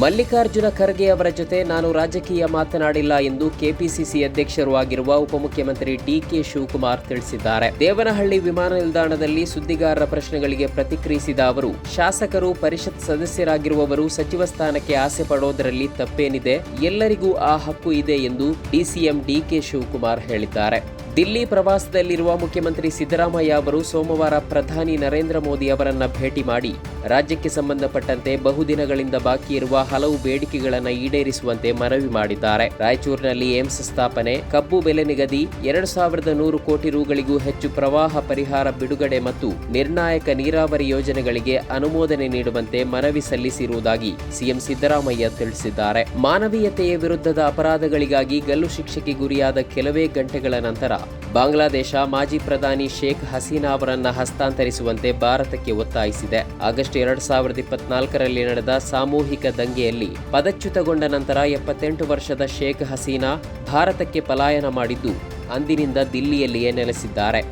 ಮಲ್ಲಿಕಾರ್ಜುನ ಖರ್ಗೆ ಅವರ ಜೊತೆ ನಾನು ರಾಜಕೀಯ ಮಾತನಾಡಿಲ್ಲ ಎಂದು ಕೆಪಿಸಿಸಿ ಅಧ್ಯಕ್ಷರೂ ಆಗಿರುವ ಉಪಮುಖ್ಯಮಂತ್ರಿ ಡಿಕೆ ಶಿವಕುಮಾರ್ ತಿಳಿಸಿದ್ದಾರೆ. ದೇವನಹಳ್ಳಿ ವಿಮಾನ ನಿಲ್ದಾಣದಲ್ಲಿ ಸುದ್ದಿಗಾರರ ಪ್ರಶ್ನೆಗಳಿಗೆ ಪ್ರತಿಕ್ರಿಯಿಸಿದ ಅವರು, ಶಾಸಕರು ಪರಿಷತ್ ಸದಸ್ಯರಾಗಿರುವವರು ಸಚಿವ ಸ್ಥಾನಕ್ಕೆ ಆಸೆ ಪಡೋದರಲ್ಲಿ ತಪ್ಪೇನಿದೆ, ಎಲ್ಲರಿಗೂ ಆ ಹಕ್ಕು ಇದೆ ಎಂದು ಡಿಸಿಎಂ ಡಿಕೆ ಶಿವಕುಮಾರ್ ಹೇಳಿದ್ದಾರೆ. ದಿಲ್ಲಿ ಪ್ರವಾಸದಲ್ಲಿರುವ ಮುಖ್ಯಮಂತ್ರಿ ಸಿದ್ದರಾಮಯ್ಯ ಅವರು ಸೋಮವಾರ ಪ್ರಧಾನಿ ನರೇಂದ್ರ ಮೋದಿ ಅವರನ್ನು ಭೇಟಿ ಮಾಡಿ, ರಾಜ್ಯಕ್ಕೆ ಸಂಬಂಧಪಟ್ಟಂತೆ ಬಹುದಿನಗಳಿಂದ ಬಾಕಿ ಇರುವ ಹಲವು ಬೇಡಿಕೆಗಳನ್ನು ಈಡೇರಿಸುವಂತೆ ಮನವಿ ಮಾಡಿದ್ದಾರೆ. ರಾಯಚೂರಿನಲ್ಲಿ ಏಮ್ಸ್ ಸ್ಥಾಪನೆ, ಕಬ್ಬು ಬೆಲೆ ನಿಗದಿ, ಎರಡು ಸಾವಿರದ ನೂರು ಕೋಟಿ ರುಗಳಿಗೂ ಹೆಚ್ಚು ಪ್ರವಾಹ ಪರಿಹಾರ ಬಿಡುಗಡೆ ಮತ್ತು ನಿರ್ಣಾಯಕ ನೀರಾವರಿ ಯೋಜನೆಗಳಿಗೆ ಅನುಮೋದನೆ ನೀಡುವಂತೆ ಮನವಿ ಸಲ್ಲಿಸಿರುವುದಾಗಿ ಸಿಎಂ ಸಿದ್ದರಾಮಯ್ಯ ತಿಳಿಸಿದ್ದಾರೆ. ಮಾನವೀಯತೆಯ ವಿರುದ್ಧದ ಅಪರಾಧಗಳಿಗಾಗಿ ಗಲ್ಲು ಶಿಕ್ಷೆಗೆ ಗುರಿಯಾದ ಕೆಲವೇ ಗಂಟೆಗಳ ನಂತರ ಬಾಂಗ್ಲಾದೇಶ ಮಾಜಿ ಪ್ರಧಾನಿ ಶೇಖ್ ಹಸೀನಾ ಅವರನ್ನ ಹಸ್ತಾಂತರಿಸುವಂತೆ ಭಾರತಕ್ಕೆ ಒತ್ತಾಯಿಸಿದೆ. ಆಗಸ್ಟ್ ಎರಡ್ ಸಾವಿರದ ಇಪ್ಪತ್ನಾಲ್ಕರಲ್ಲಿ ನಡೆದ ಸಾಮೂಹಿಕ ದಂಗೆಯಲ್ಲಿ ಪದಚ್ಯುತಗೊಂಡ ನಂತರ ಎಪ್ಪತ್ತೆಂಟು ವರ್ಷದ ಶೇಖ್ ಹಸೀನಾ ಭಾರತಕ್ಕೆ ಪಲಾಯನ ಮಾಡಿದ್ದು ಅಂದಿನಿಂದ ದಿಲ್ಲಿಯಲ್ಲಿಯೇ ನೆಲೆಸಿದ್ದಾರೆ.